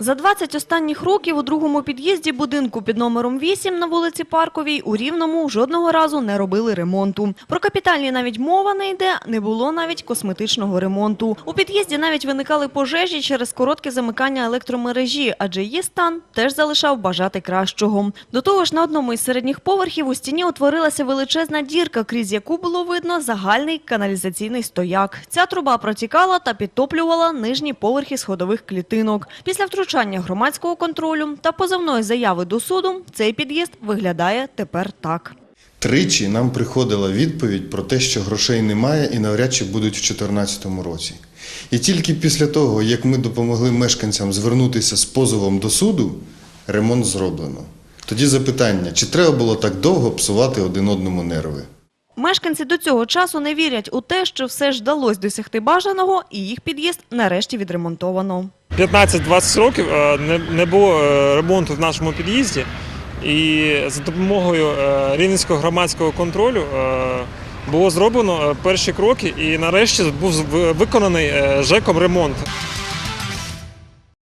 За 20 останніх років у другому під'їзді будинку під номером 8 на вулиці Парковій у Рівному жодного разу не робили ремонту. Про капітальні навіть мова не йде, не було навіть косметичного ремонту. У під'їзді навіть виникали пожежі через коротке замикання електромережі, адже її стан теж залишав бажати кращого. До того ж, на одному із середніх поверхів у стіні утворилася величезна дірка, крізь яку було видно загальний каналізаційний стояк. Ця труба протікала та підтоплювала нижні поверхи сходових клітинок. Після втручання громадського контролю та позовної заяви до суду цей під'їзд виглядає тепер так. Тричі нам приходила відповідь про те, що грошей немає і навряд чи будуть в 2014 році. І тільки після того, як ми допомогли мешканцям звернутися з позовом до суду, ремонт зроблено. Тоді запитання, чи треба було так довго псувати один одному нерви? Мешканці до цього часу не вірять у те, що все ж вдалося досягти бажаного, і їх під'їзд нарешті відремонтовано. 15-20 років е, не, було е, ремонту в нашому під'їзді. І за допомогою е, Рівненського громадського контролю було зроблено перші кроки, і нарешті був виконаний ЖЕКом ремонт.